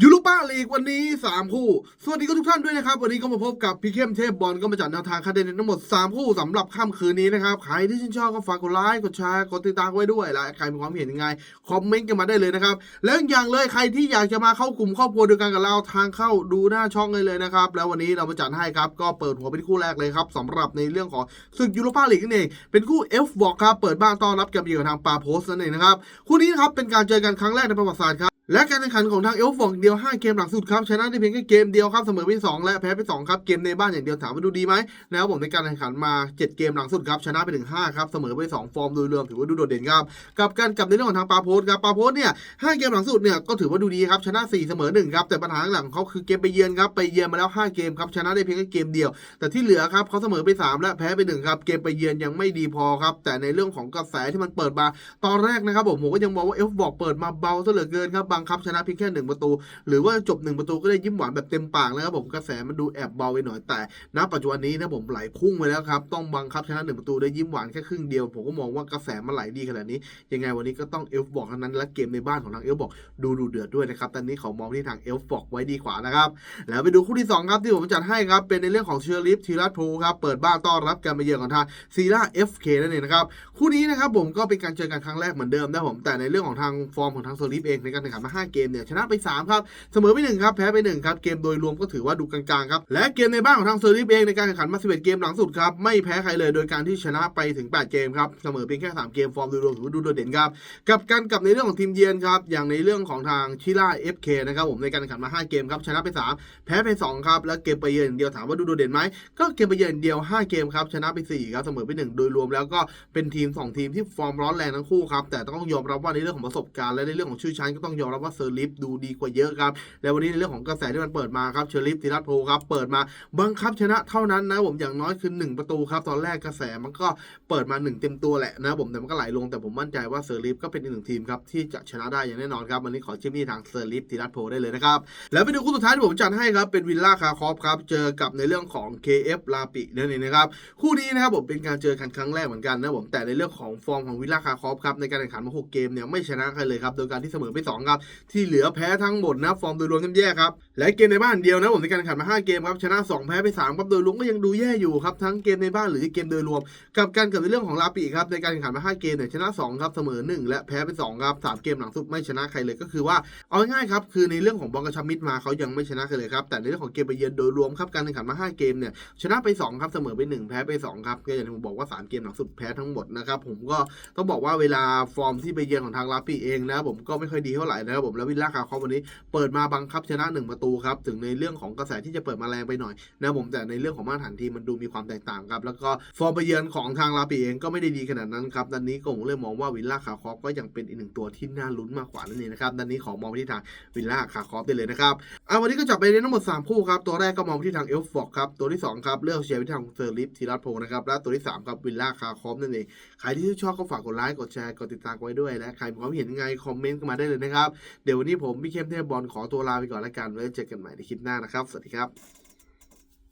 ยูโรป้าลีกวันนี้ 3 คู่ สวัสดีทุกท่านด้วยนะครับ วันนี้ก็มาพบกับพี่เข้มเทพบอลก็มาจัดแนวทางคาเดนทั้งหมด 3 คู่สำหรับค่ำคืนนี้นะครับ ใครที่ชื่นชอบก็ฝากกดไลค์กดแชร์กดติดตามไว้ด้วยและใครมีความเห็นยังไงคอมเมนต์กันมาได้เลยนะครับ แล้วอีกอย่างเลยใครที่อยากจะมาเข้ากลุ่มครอบครัวเดียวกันกับเราทางเข้าดูหน้าช่องเลยเลยนะครับแล้ววันนี้เรามาจัดให้ครับก็เปิดหัวเป็นคู่แรกเลยครับสำหรับในเรื่องของศึกยูโรป้าลีกนั่นเองเป็นคู่ F บอกครับเปิดบ้านต้อนรับกับเยือนทางปาโพสนั่นเองนะครับคู่นี้นะครับเป็นการเจอกันครั้งแรกในประวัติศาสตร์ครับ และการแข่งขันของทางเอลฟองเดียว 5 เกมหลังสุดครับชนะได้เพียงแค่เกมเดียวครับเสมอไป2และแพ้ไป2ครับเกมในบ้านอย่างเดียวถามว่าดูดีไหมนะครับผมในการแข่งขันมา 7 เกมหลังสุดครับชนะไปถึง5ครับเสมอไป2ฟอร์มโดยรวมถือว่าดูโดดเด่นครับกับการกลับในเรื่องของทางปาโพสครับปาโพสเนี่ย5เกมหลังสุดเนี่ยก็ถือว่าดูดีครับชนะ 4 เสมอ1ครับแต่ปัญหาหลังเขาคือเกมไปเยือนครับไปเยือนมาแล้ว 5 เกมครับชนะได้เพียงแค่เกมเดียว แต่ที่เหลือครับเขาเสมอไป 3 และแพ้ไป1ครับเกมไปเยือนยังไม่ดีพอครับแต่ในเรื่องของกระแสที่มันเปิดมาตอนแรกนะครับผมผมก็ยังมองว่าเอฟบอกเปิดมาเบาซะเหลือเกินครับบังคับชนะเพียงแค่หนึ่งประตู หรือว่าจบหนึ่งประตูก็ได้ยิ้มหวานแบบเต็มปากแล้วครับผมกระแสมันดูแอบเบาไปหน่อยแต่ณปัจจุบันนี้นะผมไหลพุ่งไปแล้วครับต้องบังคับชนะหนึ่งประตูได้ยิ้มหวานแค่ครึ่งเดียว ผมก็มองว่ากระแสมันไหลดีขนาดนี้ ยังไงวันนี้ก็ต้องเอลฟ์บอกทั้งนั้นและเกมในบ้านของทางเอลฟ์บอกดูดูเดือดด้วยนะครับตอนนี้ขอมองที่ทางเอลฟ์บอกไว้ดีกว่านะครับแล้วไปดูคู่ที่สองครับที่ผมจัดให้ครับเป็นในเรื่องของเชอร์ลิฟทีรัตโพครับเปิดบ้านต้อนรับการมาเยือนของทางซีร่าเอฟเคนั่นเองนะครับคู่นี้นะครับผมก็เป็นการเจอกันครั้งแรกเหมือนเดิมนะผมแต่ในเรื่องของทางฟอร์มของทางโซลิฟเองในการแข่งขันมา 5 เกมเนี่ยชนะไป3ครับเสมอไป1ครับแพ้ไป1ครับเกมโดยรวมก็ถือว่าดูกลางๆครับและเกมในบ้านของทางโซอร์ลิฟเองในการแข่งขันมา11เกมหลังสุดครับไม่แพ้ใครเลยโดยการที่ชนะไปถึง 8 เกมครับเสมอเพียงแค่ 3 เกมฟอร์มโดยรวมถือว่าดูโดดเด่นครับกับการกับในเรื่องของทีมเยือนครับอย่างในเรื่องของทางชิล่า FK นะครับผมในการแข่งขันมา 5 เกมครับชนะไป 3 แพ้ไป2ครับแล้วเกมไปเยือนเดียวถามว่าดูโดดเด่นไหมก็เกมไปเยือนเดียว 5 เกมครับชนะไป4ครับเสมอไป 1 โดยรวมแล้วก็เป็นทีม 2 ทีมที่ฟอร์มร้อนแรงทั้งคู่ครับแต่ต้องยอมรับว่าในเรื่องของประสบการณ์และในเรื่องของชื่อชั้นก็ต้องยอมรับว่าเซอร์ลิฟดูดีกว่าเยอะครับ และวันนี้ในเรื่องของกระแสที่มันเปิดมาครับเชอร์ลิฟธีรัตโพครับเปิดมาบังคับชนะเท่านั้นนะผมอย่างน้อยคือ 1 ประตูครับตอนแรกกระแสมันก็เปิดมา 1 เต็มตัวแหละนะผมแต่มันก็ไหลลงแต่ผมมั่นใจว่าเซอร์ลิฟก็เป็นอีกหนึ่งทีมครับที่จะชนะได้อย่างแน่นอนครับวันนี้ขอชิมนี่ทางเซอร์ลิฟธีรัตโพได้เลยนะครับแล้วไปดูคู่สุดท้ายที่ผมจัดให้ครับเป็นวิลล่าคาคอฟครับเจอกับในเรื่องของ KF ลาปินั่นเองนะครับคู่นี้นะครับผมเป็นการเจอกันครั้งแรกเหมือนกันนะผมแต่ในเรื่องของฟอร์มของวิลล่าคาคอฟครับในการแข่งขันมา6เกมเนี่ยไม่ชนะใครเลยครับโดยการที่เสมอไป2ครับที่เหลือแพ้ทั้งหมดนะฟอร์มโดยรวมย่ำแย่ครับและเกมในบ้านเดียวนะผมในการแข่งขันมา 5 เกมครับชนะ 2 แพ้ไป3ครับโดยรวมก็ยังดูแย่อยู่ครับทั้งเกมในบ้านหรือเกมโดยรวม กับการเกิดในเรื่องของลาปิครับในการแข่งขันมา 5 เกมเนี่ยชนะ 2 ครับเสมอ 1 และแพ้ไป 2 ครับ 3 เกมหลังสุดไม่ชนะใครเลยก็คือว่าเอาง่ายครับคือในเรื่องของบอลกระชับมิตรมาเขายังไม่ชนะใครเลยครับแต่ในเรื่องของเกมไปเยือนโดยรวมครับการแข่งขันมา 5 เกมเนี่ยชนะไป 2 ครับเสมอไป 1 แพ้ไป 2 ครับก็อย่างที่ผมบอกว่า 3 เกมหลังสุดแพ้ทั้งหมดนะครับผมก็ต้องบอกว่าเวลาฟอร์มที่ไปเยือนของทางลาปิเองนะผมก็ไม่ค่อยดีเท่าไหร่นะครับผมแล้ววิลล่าคาคอฟวันนี้เปิดมาบังคับชนะ 1 ประตูครับถึงในเรื่องของกระแสที่จะเปิดมาแรงไปหน่อยนะผมแต่ในเรื่องของมาตรฐานทีมมันดูมีความแตกต่างครับแล้วก็ฟอร์มไปเยือนของทางลาปิเองก็ไม่ได้ดีขนาดนั้นครับดันนี้ก็ผมเลยมองว่าวิลล่าคาคอฟก็ยังเป็นอีกหนึ่งตัวที่น่าลุ้นมากกว่านั่นเองนะครับดันนี้ขอมองไปที่ทางวิลล่าคาคอฟได้เลยนะครับอะวันนี้ก็จบไปในทั้งหมด 3 คู่ครับตัวแรกก็มองไปที่ทางเอลฟอกครับตัวที่สองครับเลือกเชียร์ไปทางเซอร์ลิฟทีรัตโพนะครับและตัวที่สามครับวิลล่าคาคอฟนั่นเองใครที่ชอบก็ฝากกดไลค์กดแชร์กดติดตามไว้ด้วยและใครมีความเห็นยังไงคอมเมนต์กันมาได้เลยนะครับเดี๋ยววันนี้ผมพี่เข้มเทพบอลขอตัวลาไปก่อนแล้วกันไว้เจอกันใหม่ในคลิปหน้านะครับ สวัสดีครับ